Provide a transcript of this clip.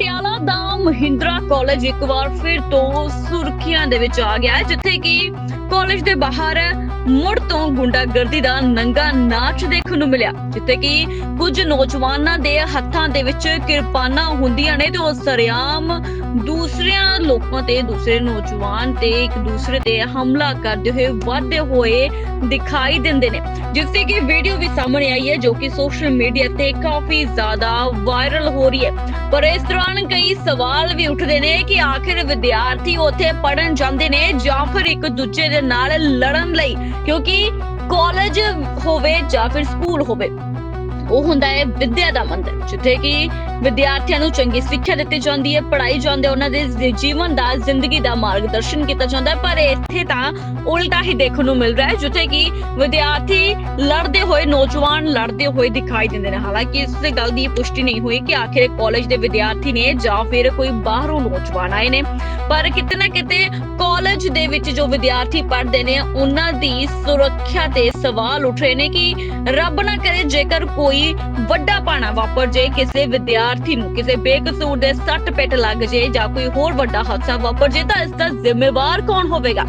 ਪਟਿਆਲਾ ਦਾ Mahindra college ਇੱਕ ਵਾਰ ਫਿਰ ਤੋਂ ਸੁਰਖੀਆਂ ਦੇ ਵਿੱਚ ਆ ਗਿਆ ਹੈ, ਜਿੱਥੇ ਕਿ ਕਾਲਜ ਦੇ ਬਾਹਰ ਮੁੜ ਤੋਂ ਗੁੰਡਾਗਰਦੀ ਦਾ ਨੰਗਾ ਨਾਚ ਦੇਖਣ ਨੂੰ ਮਿਲਿਆ, ਜਿੱਥੇ ਕਿ ਕੁਝ ਨੌਜਵਾਨਾਂ ਦੇ ਹੱਥਾਂ ਦੇ ਵਿੱਚ ਕਿਰਪਾਨਾਂ ਹੁੰਦੀਆਂ ਨੇ ਤੇ ਉਹ ਸਰਿਆਮ ਦੂਸਰਿਆਂ ਲੋਕਾਂ ਤੇ, ਦੂਸਰੇ ਨੌਜਵਾਨ ਤੇ, ਇੱਕ ਦੂਸਰੇ ਤੇ ਹਮਲਾ ਕਰਦੇ ਹੋਏ ਵਾਧੇ ਹੋਏ ਦਿਖਾਈ ਦਿੰਦੇ ਨੇ। ਜਿਸ ਦੀ ਕਿ ਵੀਡੀਓ ਵੀ ਸਾਹਮਣੇ ਆਈ ਹੈ, ਜੋ ਕਿ ਸੋਸ਼ਲ ਮੀਡੀਆ ਤੇ ਕਾਫੀ ਜ਼ਿਆਦਾ ਵਾਇਰਲ ਹੋ ਰਹੀ ਹੈ। ਪਰ ਇਸ ਦੌਰਾਨ ਕਈ ਸਵਾਲ ਵੀ ਉੱਠਦੇ ਨੇ ਕਿ ਆਖਿਰ ਵਿਦਿਆਰਥੀ ਉੱਥੇ ਪੜਨ ਜਾਂਦੇ ਨੇ ਜਾਂ ਫਿਰ ਇੱਕ ਦੂਜੇ ਦੇ ਨਾਲ ਲੜਨ ਲਈ। ਕਿਉਂਕਿ ਕਾਲਜ ਹੋਵੇ ਜਾਂ ਫਿਰ ਸਕੂਲ ਹੋਵੇ ਉਹ ਹੁੰਦਾ ਹੈ ਵਿਦਿਆ ਦਾ ਮੰਦਰ, ਜਿੱਥੇ ਕਿ ਵਿਦਿਆਰਥੀਆਂ ਨੂੰ ਚੰਗੀ ਸਿੱਖਿਆ ਦਿੱਤੀ ਜਾਂਦੀ ਹੈ, ਪੜ੍ਹਾਈ ਜਾਂਦੇ ਉਹਨਾਂ ਦੇ ਜੀਵਨ ਦਾ, ਜ਼ਿੰਦਗੀ ਦਾ ਮਾਰਗਦਰਸ਼ਨ ਕੀਤਾ ਜਾਂਦਾ ਹੈ। ਪਰ ਇੱਥੇ ਤਾਂ ਉਲਟਾ ਹੀ ਦੇਖਣ ਨੂੰ ਮਿਲ ਰਿਹਾ ਹੈ, ਜਿੱਥੇ ਕਿ ਵਿਦਿਆਰਥੀ ਲੜਦੇ ਹੋਏ, ਨੌਜਵਾਨ ਲੜਦੇ ਹੋਏ ਦਿਖਾਈ ਦਿੰਦੇ ਨੇ। ਹਾਲਾਂਕਿ ਇਸ ਗੱਲ ਦੀ ਪੁਸ਼ਟੀ ਨਹੀਂ ਹੋਈ ਕਿ ਆਖਿਰ ਕਾਲਜ ਦੇ ਵਿਦਿਆਰਥੀ ਨੇ ਜਾਂ ਫਿਰ ਕੋਈ ਬਾਹਰੋਂ ਨੌਜਵਾਨ ਆਏ ਨੇ। ਪਰ ਕਿਤੇ ਨਾ ਕਿਤੇ ਕਾਲਜ ਦੇ ਵਿੱਚ ਜੋ ਵਿਦਿਆਰਥੀ ਪੜ੍ਹਦੇ ਨੇ, ਉਹਨਾਂ ਦੀ ਸੁਰੱਖਿਆ ਤੇ ਸਵਾਲ ਉੱਠ ਰਹੇ ਨੇ ਕਿ ਰੱਬ ਨਾ ਕਰੇ ਜੇਕਰ ਕੋਈ ਕੋਈ ਵੱਡਾ ਪਾਣਾ ਵਾਪਰ ਜੇ ਕਿਸੇ ਵਿਦਿਆਰਥੀ ਨੂੰ ਕਿਸੇ ਬੇਕਸੂਰ ਦੇ ਸੱਟ ਪਿੱਟ ਲੱਗ ਜੇ ਜਾਂ ਕੋਈ ਹੋਰ ਵੱਡਾ ਹਾਦਸਾ ਵਾਪਰ ਜੇ ਤਾਂ ਇਸ ਦਾ ਜ਼ਿੰਮੇਵਾਰ ਕੌਣ ਹੋਵੇਗਾ?